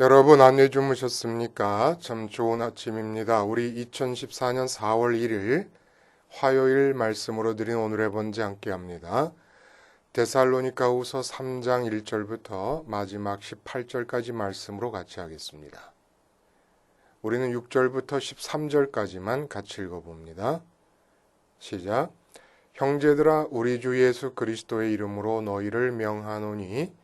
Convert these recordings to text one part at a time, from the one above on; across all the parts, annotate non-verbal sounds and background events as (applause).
여러분 안내 주무셨습니까? 참 좋은 아침입니다. 우리 2014년 4월 1일 화요일 말씀으로 드린 오늘의 번제 함께 합니다. 데살로니가후서 3장 1절부터 마지막 18절까지 말씀으로 같이 하겠습니다. 우리는 6절부터 13절까지만 같이 읽어봅니다. 시작. 형제들아 우리 주 예수 그리스도의 이름으로 너희를 명하노니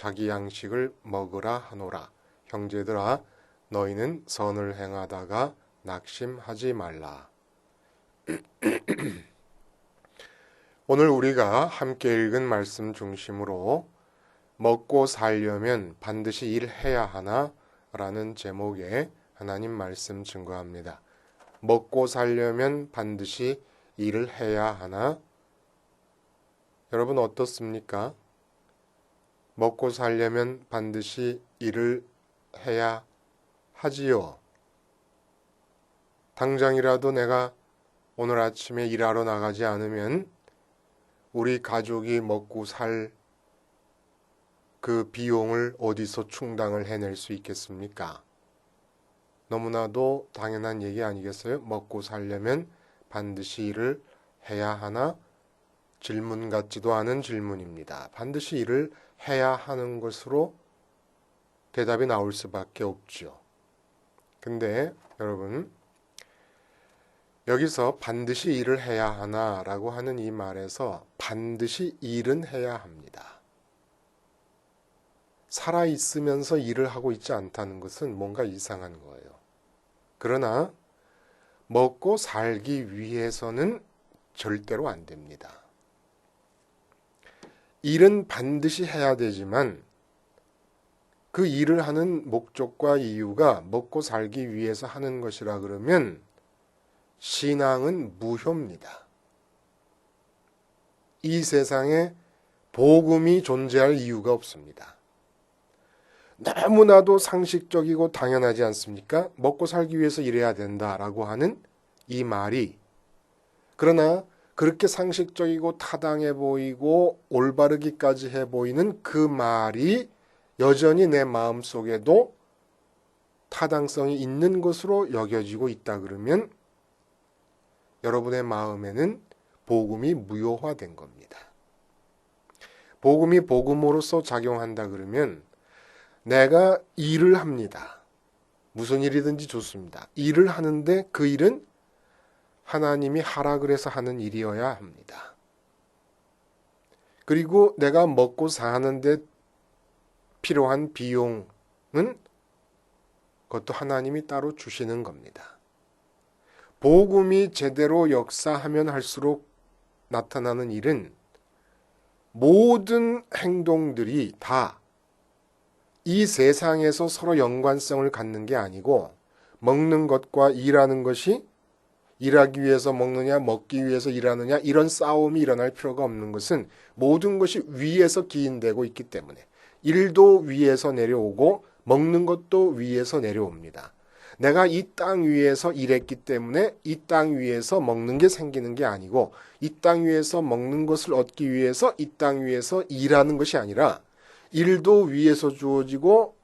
자기 양식을 먹으라 하노라. 형제들아, 너희는 선을 행하다가 낙심하지 말라. (clears throat) 오늘 우리가 함께 읽은 말씀 중심으로 먹고 살려면 반드시 일해야 하나? 라는 제목의 하나님 말씀 증거합니다. 먹고 살려면 반드시 일을 해야 하나? 여러분 어떻습니까? 먹고 살려면 반드시 일을 해야 하지요. 당장이라도 내가 오늘 아침에 일하러 나가지 않으면 우리 가족이 먹고 살 그 비용을 어디서 충당을 해낼 수 있겠습니까? 너무나도 당연한 얘기 아니겠어요? 먹고 살려면 반드시 일을 해야 하나? 질문 같지도 않은 질문입니다. 반드시 일을 해야 하는 것으로 대답이 나올 수밖에 없죠. 근데 여러분, 여기서 반드시 일을 해야 하나라고 하는 이 말에서 반드시 일은 해야 합니다. 살아 있으면서 일을 하고 있지 않다는 것은 뭔가 이상한 거예요. 그러나 먹고 살기 위해서는 절대로 안 됩니다. 일은 반드시 해야 되지만 그 일을 하는 목적과 이유가 먹고 살기 위해서 하는 것이라 그러면 신앙은 무효입니다. 이 세상에 복음이 존재할 이유가 없습니다. 너무나도 상식적이고 당연하지 않습니까? 먹고 살기 위해서 일해야 된다라고 하는 이 말이 그러나 그렇게 상식적이고 타당해 보이고 올바르기까지 해 보이는 그 말이 여전히 내 마음 속에도 타당성이 있는 것으로 여겨지고 있다 그러면 여러분의 마음에는 복음이 무효화된 겁니다. 복음이 복음으로서 작용한다 그러면 내가 일을 합니다. 무슨 일이든지 좋습니다. 일을 하는데 그 일은 하나님이 하라 그래서 하는 일이어야 합니다. 그리고 내가 먹고 사는데 필요한 비용은 그것도 하나님이 따로 주시는 겁니다. 복음이 제대로 역사하면 할수록 나타나는 일은 모든 행동들이 다 이 세상에서 서로 연관성을 갖는 게 아니고 먹는 것과 일하는 것이 일하기 위해서 먹느냐 먹기 위해서 일하느냐 이런 싸움이 일어날 필요가 없는 것은 모든 것이 위에서 기인되고 있기 때문에 일도 위에서 내려오고 먹는 것도 위에서 내려옵니다. 내가 이 땅 위에서 일했기 때문에 이 땅 위에서 먹는 게 생기는 게 아니고 이 땅 위에서 먹는 것을 얻기 위해서 이 땅 위에서 일하는 것이 아니라 일도 위에서 주어지고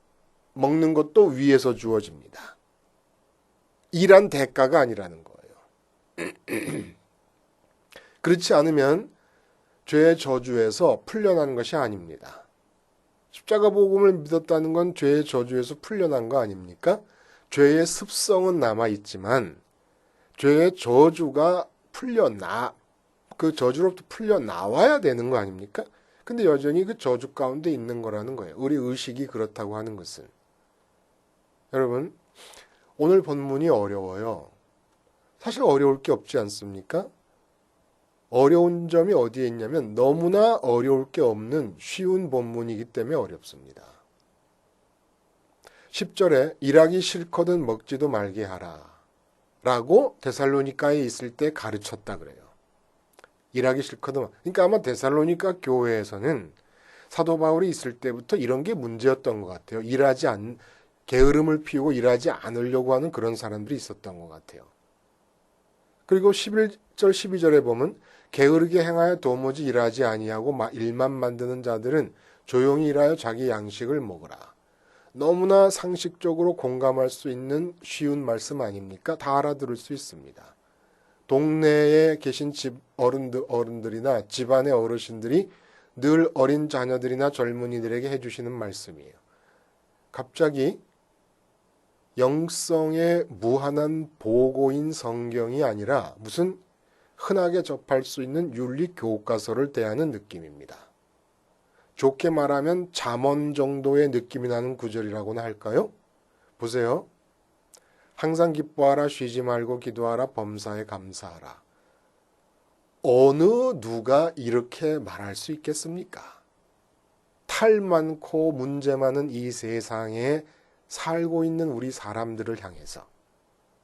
먹는 것도 위에서 주어집니다. 일한 대가가 아니라는 거예요. (clears throat) 그렇지 않으면 죄의 저주에서 풀려난 것이 아닙니다. 십자가 복음을 믿었다는 건 죄의 저주에서 풀려난 거 아닙니까? 죄의 습성은 남아 있지만 죄의 저주가 풀려나 그 저주로부터 풀려 나와야 되는 거 아닙니까? 근데 여전히 그 저주 가운데 있는 거라는 거예요. 우리 의식이 그렇다고 하는 것은. 여러분, 오늘 본문이 어려워요. 사실 어려울 게 없지 않습니까? 어려운 점이 어디에 있냐면 너무나 어려울 게 없는 쉬운 본문이기 때문에 어렵습니다. 10절에 일하기 싫거든 먹지도 말게 하라. 라고 데살로니카에 있을 때 가르쳤다 그래요. 일하기 싫거든. 그러니까 아마 데살로니카 교회에서는 사도 바울이 있을 때부터 이런 게 문제였던 것 같아요. 일하지 않, 게으름을 피우고 일하지 않으려고 하는 그런 사람들이 있었던 것 같아요. 그리고 11절, 12절에 보면 게으르게 행하여 도무지 일하지 아니하고 일만 만드는 자들은 조용히 일하여 자기 양식을 먹으라. 너무나 상식적으로 공감할 수 있는 쉬운 말씀 아닙니까? 다 알아들을 수 있습니다. 동네에 계신 집 어른들, 어른들이나 집안의 어르신들이 늘 어린 자녀들이나 젊은이들에게 해주시는 말씀이에요. 갑자기 영성의 무한한 보고인 성경이 아니라 무슨 흔하게 접할 수 있는 윤리 교과서를 대하는 느낌입니다. 좋게 말하면 잠언 정도의 느낌이 나는 구절이라고나 할까요? 보세요. 항상 기뻐하라 쉬지 말고 기도하라 범사에 감사하라. 어느 누가 이렇게 말할 수 있겠습니까? 탈 많고 문제 많은 이 세상에 살고 있는 우리 사람들을 향해서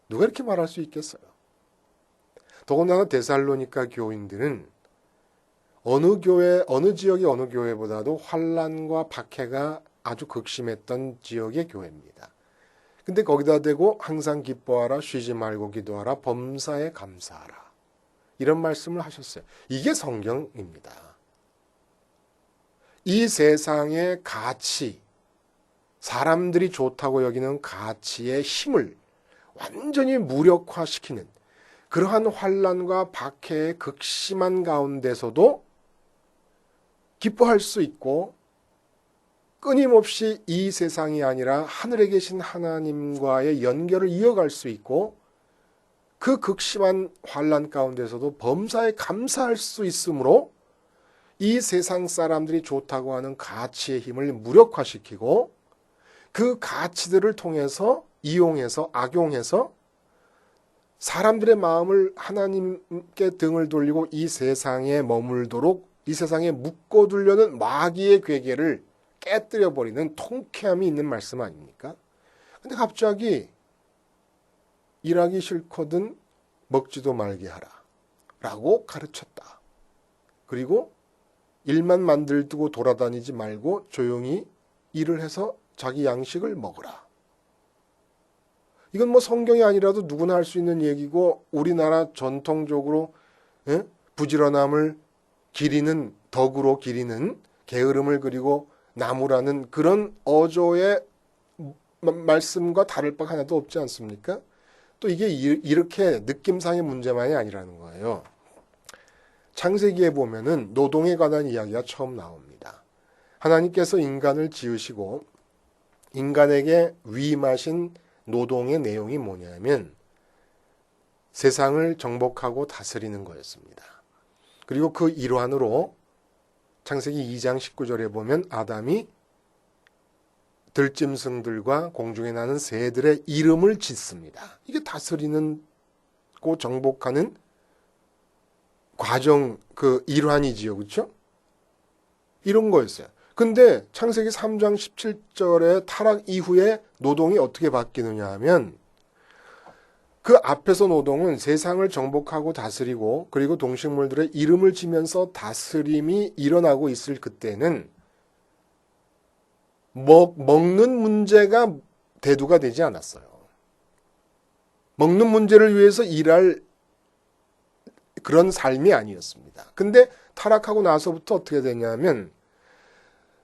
누가 이렇게 말할 수 있겠어요? 더군다나 데살로니카 교인들은 어느 교회, 어느 지역의 어느 교회보다도 환란과 박해가 아주 극심했던 지역의 교회입니다. 근데 거기다 대고 항상 기뻐하라, 쉬지 말고 기도하라, 범사에 감사하라. 이런 말씀을 하셨어요. 이게 성경입니다. 이 세상의 가치, 사람들이 좋다고 여기는 가치의 힘을 완전히 무력화시키는 그러한 환란과 박해의 극심한 가운데서도 기뻐할 수 있고 끊임없이 이 세상이 아니라 하늘에 계신 하나님과의 연결을 이어갈 수 있고 그 극심한 환란 가운데서도 범사에 감사할 수 있으므로 이 세상 사람들이 좋다고 하는 가치의 힘을 무력화시키고 그 가치들을 통해서 이용해서 악용해서 사람들의 마음을 하나님께 등을 돌리고 이 세상에 머물도록 이 세상에 묶어두려는 마귀의 괴계를 깨뜨려 버리는 통쾌함이 있는 말씀 아닙니까? 근데 갑자기 일하기 싫거든 먹지도 말게 하라. 라고 가르쳤다. 그리고 일만 만들고 돌아다니지 말고 조용히 일을 해서 자기 양식을 먹으라. 이건 뭐 성경이 아니라도 누구나 할 수 있는 얘기고 우리나라 전통적으로 예? 부지런함을 기리는 덕으로 기리는 게으름을 그리고 나무라는 그런 어조의 말씀과 다를 바 하나도 없지 않습니까? 또 이게 이렇게 느낌상의 문제만이 아니라는 거예요. 창세기에 보면은 노동에 관한 이야기가 처음 나옵니다. 하나님께서 인간을 지으시고 인간에게 위임하신 노동의 내용이 뭐냐면 세상을 정복하고 다스리는 거였습니다. 그리고 그 일환으로 창세기 2장 19절에 보면 아담이 들짐승들과 공중에 나는 새들의 이름을 짓습니다. 이게 다스리는 고 정복하는 과정 그 일환이지요. 그렇죠? 이런 거였어요. 근데 창세기 3장 17절에 타락 이후에 노동이 어떻게 바뀌느냐 하면 그 앞에서 노동은 세상을 정복하고 다스리고 그리고 동식물들의 이름을 지면서 다스림이 일어나고 있을 그때는 먹, 먹는 문제가 대두가 되지 않았어요. 먹는 문제를 위해서 일할 그런 삶이 아니었습니다. 근데 타락하고 나서부터 어떻게 되냐면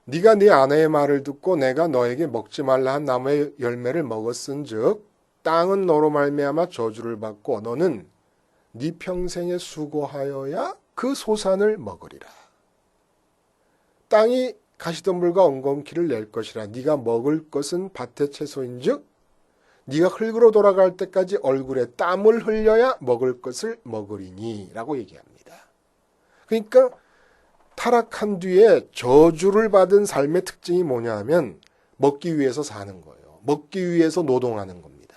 네가 네 아내의 말을 듣고 내가 너에게 먹지 말라 한 나무의 열매를 먹었은즉 땅은 너로 말미암아 저주를 받고 너는 네 평생에 수고하여야 그 소산을 먹으리라. 땅이 가시덤불과 엉겅퀴를 낼 것이라 네가 먹을 것은 밭의 채소인즉 네가 흙으로 돌아갈 때까지 얼굴에 땀을 흘려야 먹을 것을 먹으리니라고 얘기합니다. 그러니까 타락한 뒤에 저주를 받은 삶의 특징이 뭐냐 하면 먹기 위해서 사는 거예요. 먹기 위해서 노동하는 겁니다.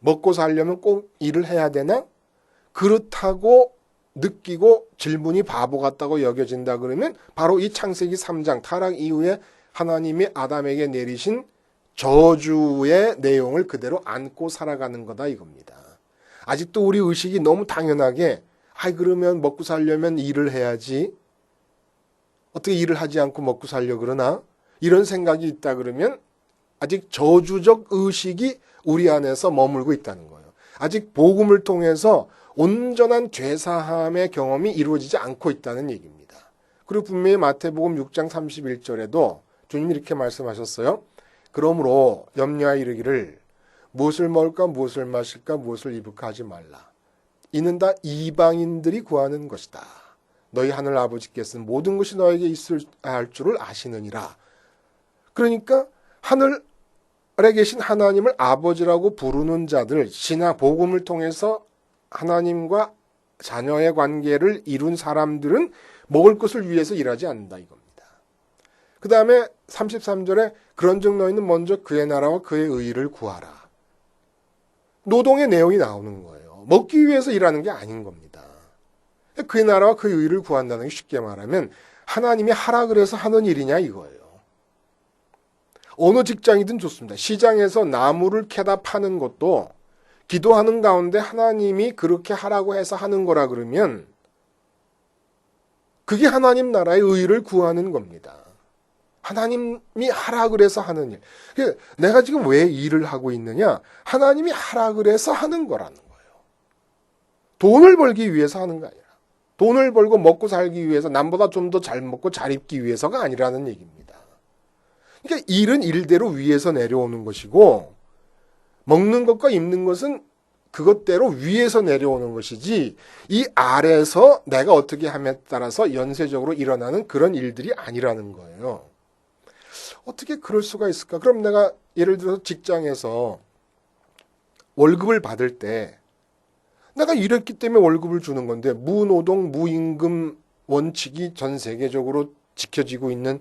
먹고 살려면 꼭 일을 해야 되나? 그렇다고 느끼고 질문이 바보 같다고 여겨진다 그러면 바로 이 창세기 3장 타락 이후에 하나님이 아담에게 내리신 저주의 내용을 그대로 안고 살아가는 거다 이겁니다. 아직도 우리 의식이 너무 당연하게 아이 그러면 먹고 살려면 일을 해야지. 어떻게 일을 하지 않고 먹고 살려 그러나? 이런 생각이 있다 그러면 아직 저주적 의식이 우리 안에서 머물고 있다는 거예요. 아직 복음을 통해서 온전한 죄사함의 경험이 이루어지지 않고 있다는 얘기입니다. 그리고 분명히 마태복음 6장 31절에도 주님이 이렇게 말씀하셨어요. 그러므로 염려하여 이르기를 무엇을 먹을까 무엇을 마실까 무엇을 입을까 하지 말라. 이는 다 이방인들이 구하는 것이다. 너희 하늘 아버지께서는 모든 것이 너에게 있을 할 줄을 아시느니라. 그러니까 하늘에 계신 하나님을 아버지라고 부르는 자들 신화 복음을 통해서 하나님과 자녀의 관계를 이룬 사람들은 먹을 것을 위해서 일하지 않는다 이겁니다. 그 다음에 33절에 그런즉 너희는 먼저 그의 나라와 그의 의를 구하라. 노동의 내용이 나오는 거예요. 먹기 위해서 일하는 게 아닌 겁니다. 그의 나라와 그의 의를 구한다는 게 쉽게 말하면 하나님이 하라 그래서 하는 일이냐 이거예요. 어느 직장이든 좋습니다. 시장에서 나무를 캐다 파는 것도 기도하는 가운데 하나님이 그렇게 하라고 해서 하는 거라 그러면 그게 하나님 나라의 의를 구하는 겁니다. 하나님이 하라 그래서 하는 일. 그러니까 내가 지금 왜 일을 하고 있느냐? 하나님이 하라 그래서 하는 거라는 거예요. 돈을 벌기 위해서 하는 거 아니라. 돈을 벌고 먹고 살기 위해서 남보다 좀 더 잘 먹고 잘 입기 위해서가 아니라는 얘기입니다. 그러니까 일은 일대로 위에서 내려오는 것이고 먹는 것과 입는 것은 그것대로 위에서 내려오는 것이지 이 아래에서 내가 어떻게 함에 따라서 연쇄적으로 일어나는 그런 일들이 아니라는 거예요. 어떻게 그럴 수가 있을까? 그럼 내가 예를 들어서 직장에서 월급을 받을 때 내가 일했기 때문에 월급을 주는 건데 무노동 무임금 원칙이 전 세계적으로 지켜지고 있는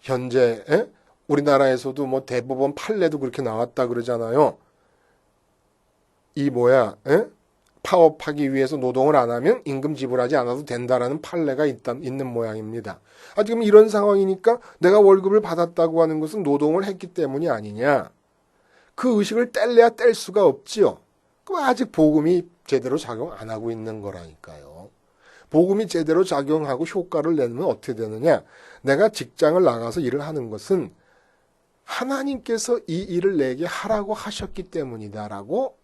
현재 에? 우리나라에서도 뭐 대법원 판례도 그렇게 나왔다 그러잖아요. 이 뭐야 에? 파업하기 위해서 노동을 안 하면 임금 지불하지 않아도 된다라는 판례가 있다, 있는 모양입니다. 아, 지금 이런 상황이니까 내가 월급을 받았다고 하는 것은 노동을 했기 때문이 아니냐. 그 의식을 뗄래야 뗄 수가 없지요. 그럼 아직 복음이 제대로 작용 안 하고 있는 거라니까요. 복음이 제대로 작용하고 효과를 내면 어떻게 되느냐. 내가 직장을 나가서 일을 하는 것은 하나님께서 이 일을 내게 하라고 하셨기 때문이다라고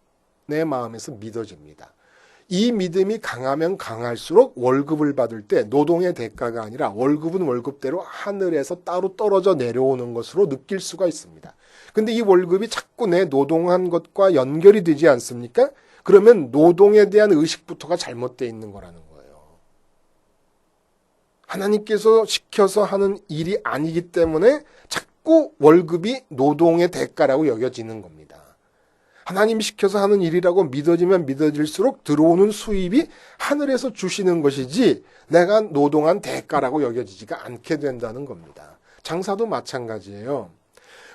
내 마음에서 믿어집니다. 이 믿음이 강하면 강할수록 월급을 받을 때 노동의 대가가 아니라 월급은 월급대로 하늘에서 따로 떨어져 내려오는 것으로 느낄 수가 있습니다. 근데 이 월급이 자꾸 내 노동한 것과 연결이 되지 않습니까? 그러면 노동에 대한 의식부터가 잘못되어 있는 거라는 거예요. 하나님께서 시켜서 하는 일이 아니기 때문에 자꾸 월급이 노동의 대가라고 여겨지는 겁니다. 하나님이 시켜서 하는 일이라고 믿어지면 믿어질수록 들어오는 수입이 하늘에서 주시는 것이지 내가 노동한 대가라고 여겨지지가 않게 된다는 겁니다. 장사도 마찬가지예요.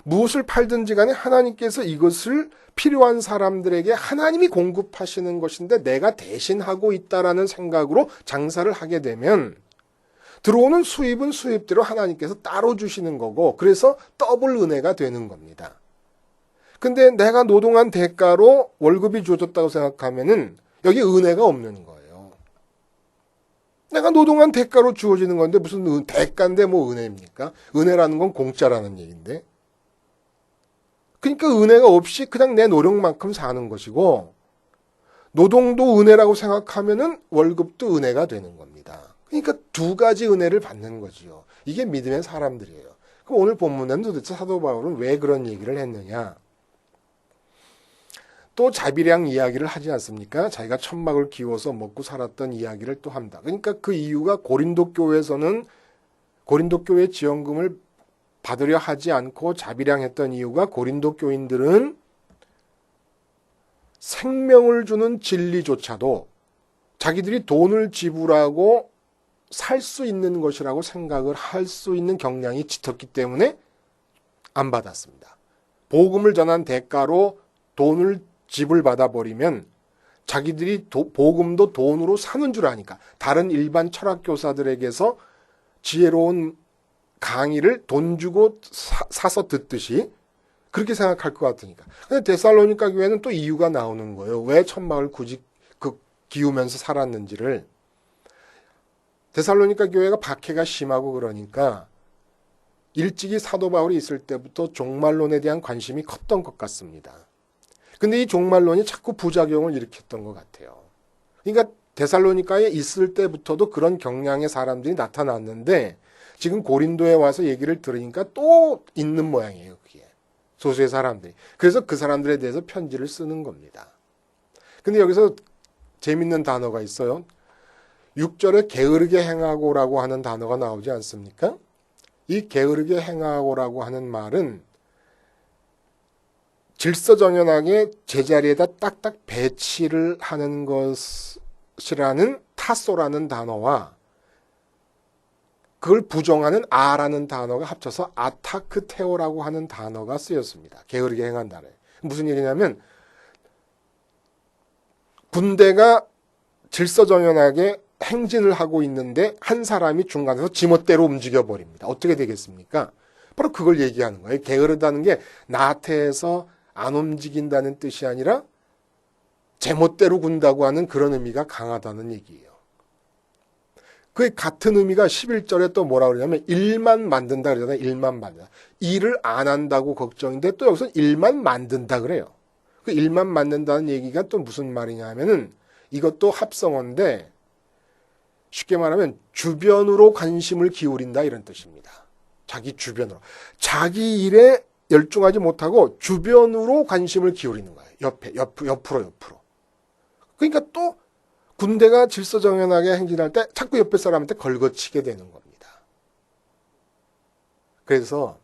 무엇을 팔든지 간에 하나님께서 이것을 필요한 사람들에게 하나님이 공급하시는 것인데 내가 대신하고 있다라는 생각으로 장사를 하게 되면 들어오는 수입은 수입대로 하나님께서 따로 주시는 거고 그래서 더블 은혜가 되는 겁니다. 근데 내가 노동한 대가로 월급이 주어졌다고 생각하면은 여기 은혜가 없는 거예요. 내가 노동한 대가로 주어지는 건데 무슨 은, 대가인데 뭐 은혜입니까? 은혜라는 건 공짜라는 얘기인데. 그러니까 은혜가 없이 그냥 내 노력만큼 사는 것이고 노동도 은혜라고 생각하면은 월급도 은혜가 되는 겁니다. 그러니까 두 가지 은혜를 받는 거지요. 이게 믿음의 사람들이에요. 그럼 오늘 본문에는 도대체 사도 바울은 왜 그런 얘기를 했느냐? 또 자비량 이야기를 하지 않습니까? 자기가 천막을 키워서 먹고 살았던 이야기를 또 합니다. 그러니까 그 이유가 고린도 교회에서는 고린도 교회 지원금을 받으려 하지 않고 자비량했던 이유가 고린도 교인들은 생명을 주는 진리조차도 자기들이 돈을 지불하고 살 수 있는 것이라고 생각을 할 수 있는 경향이 짙었기 때문에 안 받았습니다. 복음을 전한 대가로 돈을 지불받아 버리면 자기들이 도- 복음도 돈으로 사는 줄 아니까 다른 일반 철학 교사들에게서 지혜로운 강의를 돈 주고 사, 서 듣듯이 그렇게 생각할 것 같으니까. 근데 데살로니가 교회는 또 이유가 나오는 거예요. 왜 천막을 굳이 그 기우면서 살았는지를. 데살로니가 교회가 박해가 심하고 그러니까 일찍이 사도 바울이 있을 때부터 종말론에 대한 관심이 컸던 것 같습니다. 근데 이 종말론이 자꾸 부작용을 일으켰던 것 같아요. 그러니까 데살로니카에 있을 때부터도 그런 경향의 사람들이 나타났는데 지금 고린도에 와서 얘기를 들으니까 또 있는 모양이에요, 그게. 소수의 사람들이. 그래서 그 사람들에 대해서 편지를 쓰는 겁니다. 근데 여기서 재밌는 단어가 있어요. 6절에 게으르게 행하고라고 하는 단어가 나오지 않습니까? 이 게으르게 행하고라고 하는 말은 질서정연하게 제자리에다 딱딱 배치를 하는 것이라는 타소라는 단어와 그걸 부정하는 아라는 단어가 합쳐서 아타크테오라고 하는 단어가 쓰였습니다. 게으르게 행한다는. 무슨 얘기냐면 군대가 질서정연하게 행진을 하고 있는데 한 사람이 중간에서 지멋대로 움직여 버립니다. 어떻게 되겠습니까? 바로 그걸 얘기하는 거예요. 게으르다는 게 나태해서 안 움직인다는 뜻이 아니라 제멋대로 군다고 하는 그런 의미가 강하다는 얘기예요. 그 같은 의미가 11절에 또 뭐라 그러냐면 일만 만든다 그러잖아요. 일만 만든다. 일을 안 한다고 걱정인데 또 여기서 일만 만든다 그래요. 그 일만 만든다는 얘기가 또 무슨 말이냐 하면은 이것도 합성어인데 쉽게 말하면 주변으로 관심을 기울인다 이런 뜻입니다. 자기 주변으로. 자기 일에 열중하지 못하고 주변으로 관심을 기울이는 거예요. 옆에, 옆, 옆으로, 옆으로. 그러니까 또 군대가 질서정연하게 행진할 때 자꾸 옆에 사람한테 걸거치게 되는 겁니다. 그래서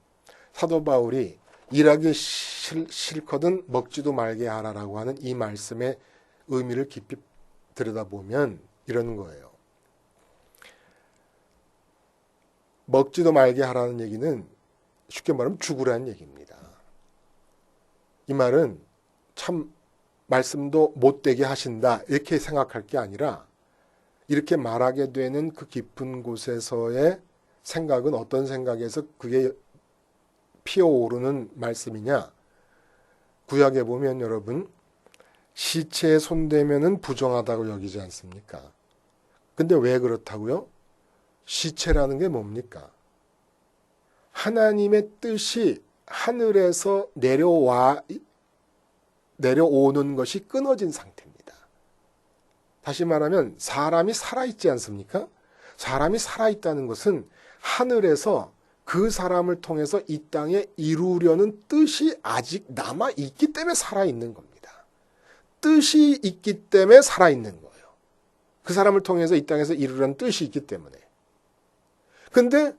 사도 바울이 일하기 싫, 싫거든 먹지도 말게 하라라고 하는 이 말씀의 의미를 깊이 들여다보면 이런 거예요. 먹지도 말게 하라는 얘기는 쉽게 말하면 죽으라는 얘기입니다. 이 말은 참 말씀도 못되게 하신다 이렇게 생각할 게 아니라 이렇게 말하게 되는 그 깊은 곳에서의 생각은 어떤 생각에서 그게 피어오르는 말씀이냐 구약에 보면 여러분 시체에 손대면은 부정하다고 여기지 않습니까? 근데 왜 그렇다고요? 시체라는 게 뭡니까? 하나님의 뜻이 하늘에서 내려와 내려오는 것이 끊어진 상태입니다. 다시 말하면 사람이 살아있지 않습니까? 사람이 살아있다는 것은 하늘에서 그 사람을 통해서 이 땅에 이루려는 뜻이 아직 남아 있기 때문에 살아있는 겁니다. 뜻이 있기 때문에 살아있는 거예요. 그 사람을 통해서 이 땅에서 이루려는 뜻이 있기 때문에. 근데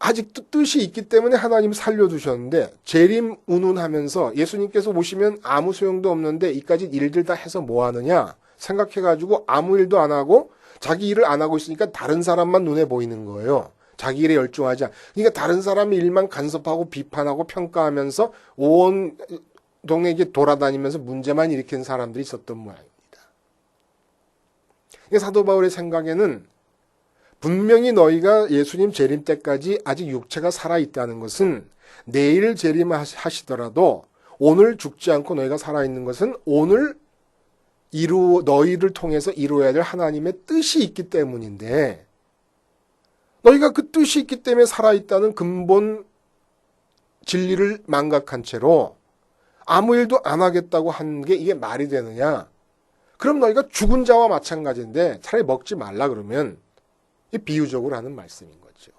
아직도 뜻이 있기 때문에 하나님 살려두셨는데 재림 운운하면서 예수님께서 오시면 아무 소용도 없는데 이까지 일들 다 해서 뭐 하느냐 생각해가지고 아무 일도 안 하고 자기 일을 안 하고 있으니까 다른 사람만 눈에 보이는 거예요. 자기 일에 열중하지 않. 그러니까 다른 사람의 일만 간섭하고 비판하고 평가하면서 온 동에게 돌아다니면서 문제만 일으킨 사람들이 있었던 모양입니다. 그러니까 사도 바울의 생각에는 분명히 너희가 예수님 재림 때까지 아직 육체가 살아있다는 것은 내일 재림하시더라도 오늘 죽지 않고 너희가 살아있는 것은 오늘 이루 너희를 통해서 이루어야 될 하나님의 뜻이 있기 때문인데 너희가 그 뜻이 있기 때문에 살아있다는 근본 진리를 망각한 채로 아무 일도 안 하겠다고 하는 게 이게 말이 되느냐? 그럼 너희가 죽은 자와 마찬가지인데 차라리 먹지 말라 그러면 이 비유적으로 하는 말씀인 거죠.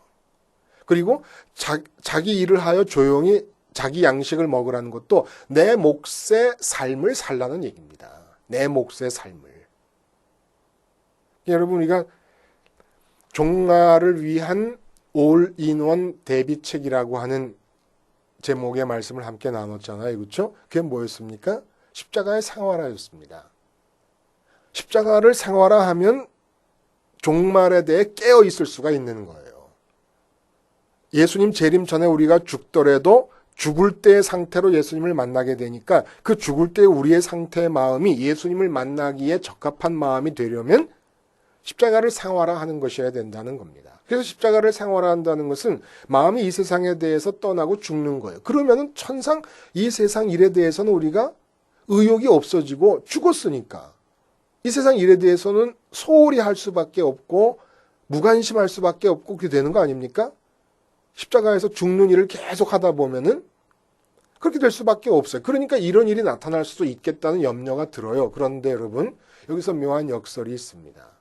그리고 자, 자기 일을 하여 조용히 자기 양식을 먹으라는 것도 내 몫의 삶을 살라는 얘기입니다. 내 몫의 삶을. 여러분 우리가 종말을 위한 올인원 대비책이라고 하는 제목의 말씀을 함께 나눴잖아요. 그렇죠? 그게 뭐였습니까? 십자가의 생활화였습니다. 십자가를 생활화하면 종말에 대해 깨어 있을 수가 있는 거예요. 예수님 재림 전에 우리가 죽더라도 죽을 때의 상태로 예수님을 만나게 되니까 그 죽을 때 우리의 상태의 마음이 예수님을 만나기에 적합한 마음이 되려면 십자가를 생활화하는 것이어야 된다는 겁니다. 그래서 십자가를 생활화한다는 것은 마음이 이 세상에 대해서 떠나고 죽는 거예요. 그러면은 천상 이 세상 일에 대해서는 우리가 의욕이 없어지고 죽었으니까 이 세상 일에 대해서는 소홀히 할 수밖에 없고 무관심할 수밖에 없고 그게 되는 거 아닙니까? 십자가에서 죽는 일을 계속 하다 보면은 그렇게 될 수밖에 없어요. 그러니까 이런 일이 나타날 수도 있겠다는 염려가 들어요. 그런데 여러분, 여기서 묘한 역설이 있습니다.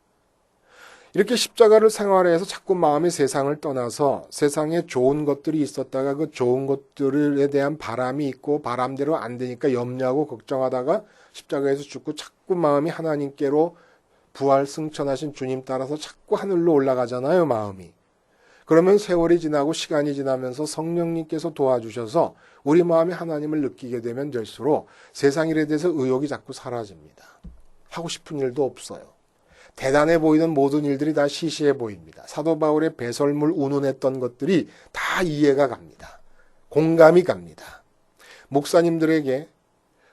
이렇게 십자가를 생활해서 자꾸 마음이 세상을 떠나서 세상에 좋은 것들이 있었다가 그 좋은 것들에 대한 바람이 있고 바람대로 안 되니까 염려하고 걱정하다가 십자가에서 죽고 자꾸 마음이 하나님께로 부활 승천하신 주님 따라서 자꾸 하늘로 올라가잖아요, 마음이. 그러면 세월이 지나고 시간이 지나면서 성령님께서 도와주셔서 우리 마음이 하나님을 느끼게 되면 될수록 세상 일에 대해서 의욕이 자꾸 사라집니다. 하고 싶은 일도 없어요. 대단해 보이는 모든 일들이 다 시시해 보입니다. 사도 바울의 배설물 운운했던 것들이 다 이해가 갑니다. 공감이 갑니다. 목사님들에게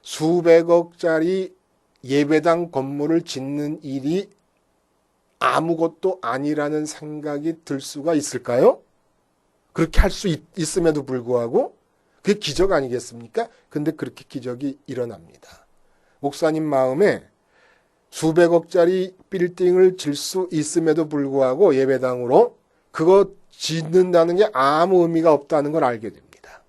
수백억짜리 예배당 건물을 짓는 일이 아무것도 아니라는 생각이 들 수가 있을까요? 그렇게 할 수 있음에도 불구하고 그게 기적 아니겠습니까? 근데 그렇게 기적이 일어납니다. 목사님 마음에 수백억짜리 빌딩을 질 수 있음에도 불구하고 예배당으로 그거 짓는다는 게 아무 의미가 없다는 걸 알게 됩니다.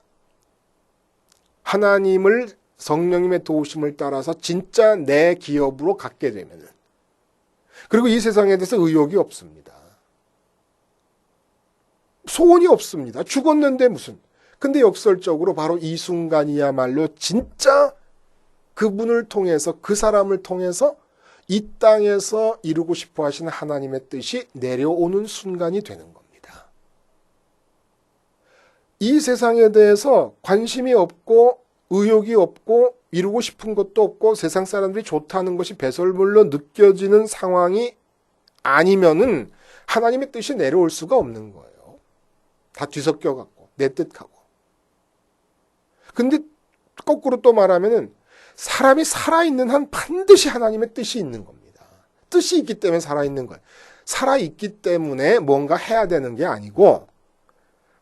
하나님을 성령님의 도우심을 따라서 진짜 내 기업으로 갖게 되면은 그리고 이 세상에 대해서 의욕이 없습니다. 소원이 없습니다. 죽었는데 무슨. 근데 역설적으로 바로 이 순간이야말로 진짜 그분을 통해서 그 사람을 통해서 이 땅에서 이루고 싶어 하시는 하나님의 뜻이 내려오는 순간이 되는 겁니다. 이 세상에 대해서 관심이 없고 의욕이 없고 이루고 싶은 것도 없고 세상 사람들이 좋다는 것이 배설물로 느껴지는 상황이 아니면은 하나님의 뜻이 내려올 수가 없는 거예요. 다 뒤섞여 갖고 내 뜻하고. 근데 거꾸로 또 말하면은 사람이 살아있는 한 반드시 하나님의 뜻이 있는 겁니다. 뜻이 있기 때문에 살아있는 거예요. 살아있기 때문에 뭔가 해야 되는 게 아니고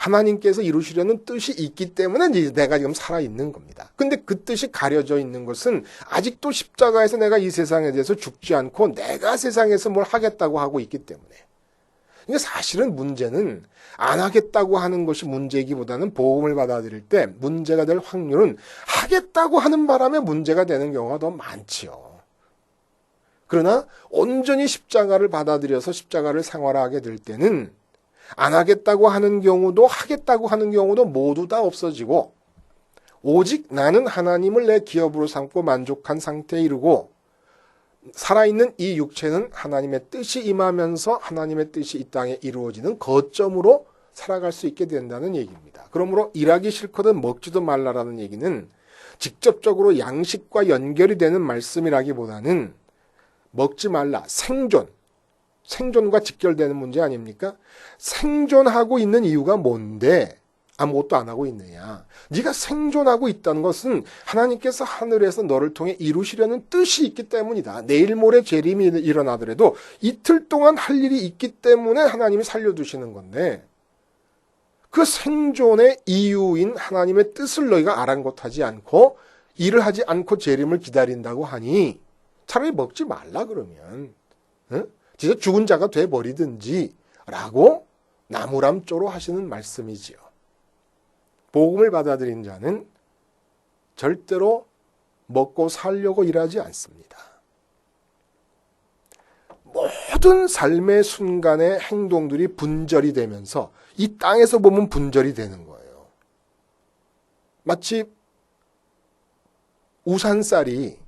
하나님께서 이루시려는 뜻이 있기 때문에 내가 지금 살아있는 겁니다. 근데 그 뜻이 가려져 있는 것은 아직도 십자가에서 내가 이 세상에 대해서 죽지 않고 내가 세상에서 뭘 하겠다고 하고 있기 때문에. 이게 사실은 문제는 안 하겠다고 하는 것이 문제이기보다는 보험을 받아들일 때 문제가 될 확률은 하겠다고 하는 바람에 문제가 되는 경우가 더 많지요. 그러나 온전히 십자가를 받아들여서 십자가를 생활하게 될 때는 안 하겠다고 하는 경우도 하겠다고 하는 경우도 모두 다 없어지고 오직 나는 하나님을 내 기업으로 삼고 만족한 상태에 이르고 살아있는 이 육체는 하나님의 뜻이 임하면서 하나님의 뜻이 이 땅에 이루어지는 거점으로 살아갈 수 있게 된다는 얘기입니다. 그러므로 일하기 싫거든 먹지도 말라라는 얘기는 직접적으로 양식과 연결이 되는 말씀이라기보다는 먹지 말라 생존 생존과 직결되는 문제 아닙니까? 생존하고 있는 이유가 뭔데 아무것도 안 하고 있느냐? 네가 생존하고 있다는 것은 하나님께서 하늘에서 너를 통해 이루시려는 뜻이 있기 때문이다. 내일 모레 재림이 일어나더라도 이틀 동안 할 일이 있기 때문에 하나님이 살려두시는 건데 그 생존의 이유인 하나님의 뜻을 너희가 아랑곳하지 않고 일을 하지 않고 재림을 기다린다고 하니 차라리 먹지 말라 그러면 응? 진짜 죽은 자가 돼 버리든지 라고 나무람조로 하시는 말씀이지요. 복음을 받아들인 자는 절대로 먹고 살려고 일하지 않습니다. 모든 삶의 순간의 행동들이 분절이 되면서 이 땅에서 보면 분절이 되는 거예요. 마치 우산쌀이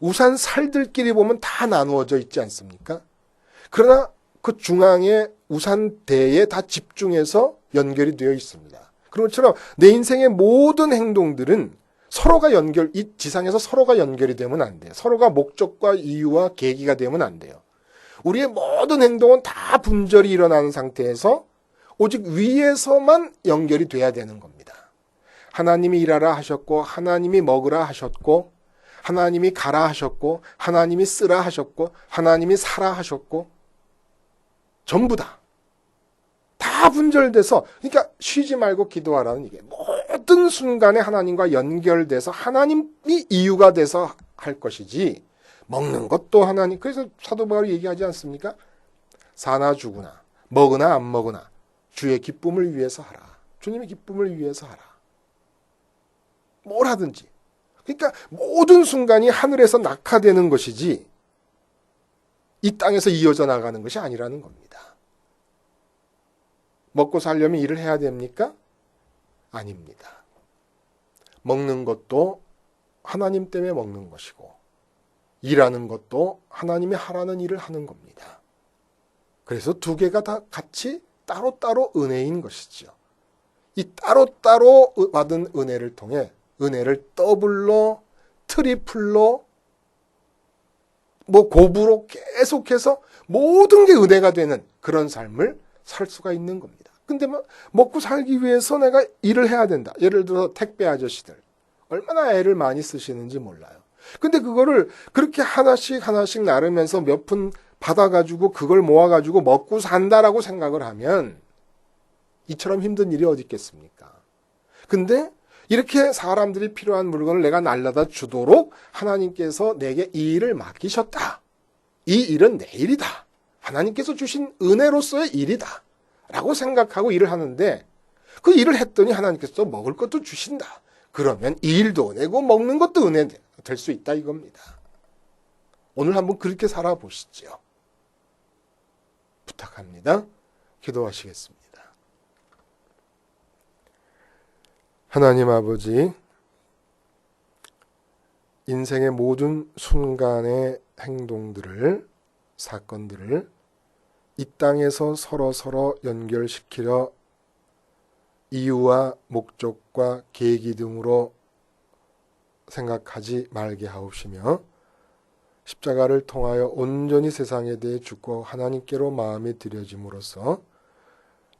우산 살들끼리 보면 다 나누어져 있지 않습니까? 그러나 그 중앙에 우산대에 다 집중해서 연결이 되어 있습니다. 그런 것처럼 내 인생의 모든 행동들은 서로가 연결, 이 지상에서 서로가 연결이 되면 안 돼요. 서로가 목적과 이유와 계기가 되면 안 돼요. 우리의 모든 행동은 다 분절이 일어나는 상태에서 오직 위에서만 연결이 돼야 되는 겁니다. 하나님이 일하라 하셨고, 하나님이 먹으라 하셨고, 하나님이 가라 하셨고, 하나님이 쓰라 하셨고, 하나님이 사라 하셨고, 전부 다. 다 분절돼서, 그러니까 쉬지 말고 기도하라는 이게 모든 순간에 하나님과 연결돼서 하나님이 이유가 돼서 할 것이지, 먹는 것도 하나님, 그래서 사도 바울이 얘기하지 않습니까? 사나 죽으나, 먹으나 안 먹으나, 주의 기쁨을 위해서 하라. 주님의 기쁨을 위해서 하라. 뭘 하든지. 그러니까 모든 순간이 하늘에서 낙하되는 것이지 이 땅에서 이어져 나가는 것이 아니라는 겁니다. 먹고 살려면 일을 해야 됩니까? 아닙니다. 먹는 것도 하나님 때문에 먹는 것이고 일하는 것도 하나님이 하라는 일을 하는 겁니다. 그래서 두 개가 다 같이 따로따로 은혜인 것이죠. 이 따로따로 받은 은혜를 통해 은혜를 더블로 트리플로 뭐 고부로 계속해서 모든 게 은혜가 되는 그런 삶을 살 수가 있는 겁니다. 근데 뭐 먹고 살기 위해서 내가 일을 해야 된다. 예를 들어 택배 아저씨들 얼마나 애를 많이 쓰시는지 몰라요. 근데 그거를 그렇게 하나씩 하나씩 나르면서 몇 푼 받아가지고 그걸 모아가지고 먹고 산다라고 생각을 하면 이처럼 힘든 일이 어디 있겠습니까? 근데 이렇게 사람들이 필요한 물건을 내가 날라다 주도록 하나님께서 내게 이 일을 맡기셨다. 이 일은 내 일이다. 하나님께서 주신 은혜로서의 일이다. 라고 생각하고 일을 하는데 그 일을 했더니 하나님께서 먹을 것도 주신다. 그러면 이 일도 은혜고 먹는 것도 은혜 될 수 있다 이겁니다. 오늘 한번 그렇게 살아보시죠. 부탁합니다. 기도하시겠습니다. 하나님 아버지, 인생의 모든 순간의 행동들을, 사건들을 이 땅에서 서로 서로 연결시키려 이유와 목적과 계기 등으로 생각하지 말게 하옵시며 십자가를 통하여 온전히 세상에 대해 죽고 하나님께로 마음이 들여짐으로써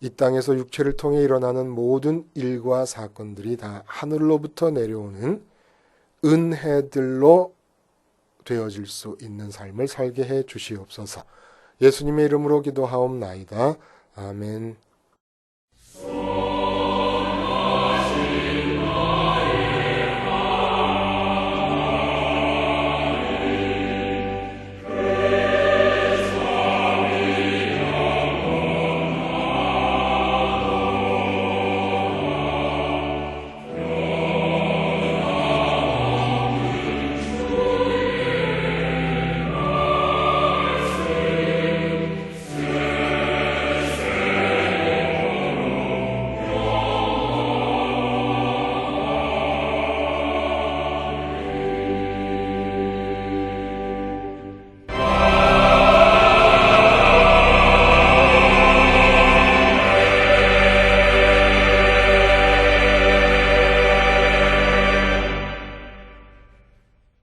이 땅에서 육체를 통해 일어나는 모든 일과 사건들이 다 하늘로부터 내려오는 은혜들로 되어질 수 있는 삶을 살게 해 주시옵소서. 예수님의 이름으로 기도하옵나이다. 아멘.